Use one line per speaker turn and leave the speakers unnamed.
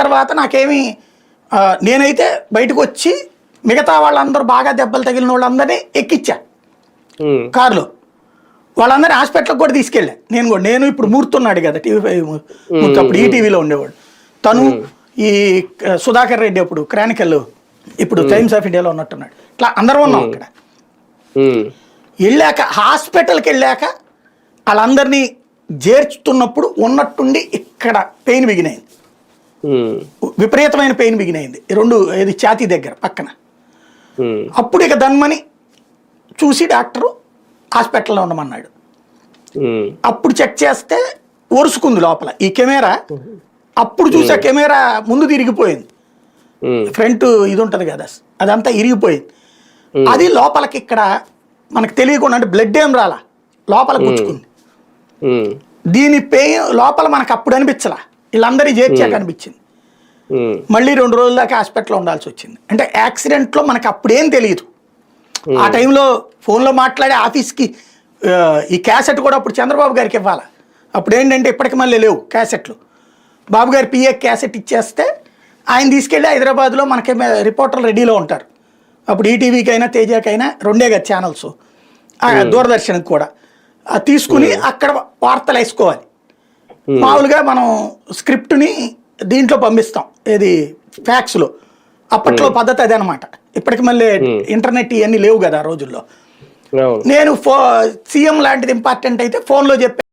తర్వాత నాకేమి నేనైతే బయటకు వచ్చి మిగతా వాళ్ళందరూ బాగా దెబ్బలు తగిలిన వాళ్ళందరినీ ఎక్కిచ్చా. కారులో. వాళ్ళందరినీ హాస్పిటల్కి కూడా తీసుకెళ్ళా. నేను కూడా నేను ఇప్పుడు మూర్తున్నాడు కదా టీవీ ఫైవ్ అప్పుడు ఈ టీవీలో ఉండేవాడు. తను ఈ సుధాకర్ రెడ్డి అప్పుడు క్రానికల్ ఇప్పుడు టైమ్స్ ఆఫ్ ఇండియాలో ఉన్నట్టున్నాడు. ఇట్లా అందరం ఉన్నాం అక్కడ. వెళ్ళాక హాస్పిటల్కి వెళ్ళాక వాళ్ళందరినీ చేర్చుతున్నప్పుడు ఉన్నట్టుండి ఇక్కడ పెయిన్ బిగినైంది. విపరీతమైన పెయిన్ బిగినైంది రెండు ఇది ఛాతీ దగ్గర పక్కన. అప్పుడు ఇక దన్మని చూసి డాక్టరు హాస్పిటల్లో ఉండమన్నాడు. అప్పుడు చెక్ చేస్తే ఒరుసుకుంది లోపల. ఈ కెమెరా అప్పుడు చూసే కెమెరా ముందు తిరిగిపోయింది. ఫ్రంట్ ఇది ఉంటుంది కదా అదంతా ఇరిగిపోయింది. అది లోపలికి ఇక్కడ మనకు తెలియకుండా అంటే బ్లడ్ ఏం రాలా? లోపల గుచ్చుకుంది. దీని పెయిన్ లోపల మనకు అప్పుడు అనిపించలా? వీళ్ళందరి చేర్చాక అనిపించింది
ఉమ్,
మళ్ళీ రెండు రోజుల దాకా హాస్పిటల్లో ఉండాల్సి వచ్చింది. అంటే యాక్సిడెంట్లో మనకు అప్పుడేం తెలియదు ఆ టైంలో ఫోన్లో మాట్లాడే ఆఫీస్కి ఈ క్యాసెట్ కూడా అప్పుడు చంద్రబాబు గారికి ఇవ్వాలి? అప్పుడు ఏంటంటే ఇప్పటికి మళ్ళీ లేవు క్యాసెట్లు. బాబు గారు పిఏ క్యాసెట్ ఇచ్చేస్తే ఆయన తీసుకెళ్ళి హైదరాబాద్లో మనకి రిపోర్టర్లు రెడీలో ఉంటారు. అప్పుడు ఈటీవీకి అయినా తేజాకైనా రెండే కదా ఛానల్స్. దూరదర్శన్కి కూడా. తీసుకుని అక్కడ వార్తలు వేసుకోవాలి. మామూలుగా మనం స్క్రిప్ట్ని దీంట్లో పంపిస్తాం. ఏది? ఫ్యాక్స్లో. అప్పట్లో పద్ధతి అదే అనమాట ఇప్పటికి మళ్ళీ ఇంటర్నెట్ ఇవన్నీ లేవు కదా ఆ రోజుల్లో. నేను ఫో సీఎం లాంటిది ఇంపార్టెంట్ అయితే ఫోన్లో చెప్పే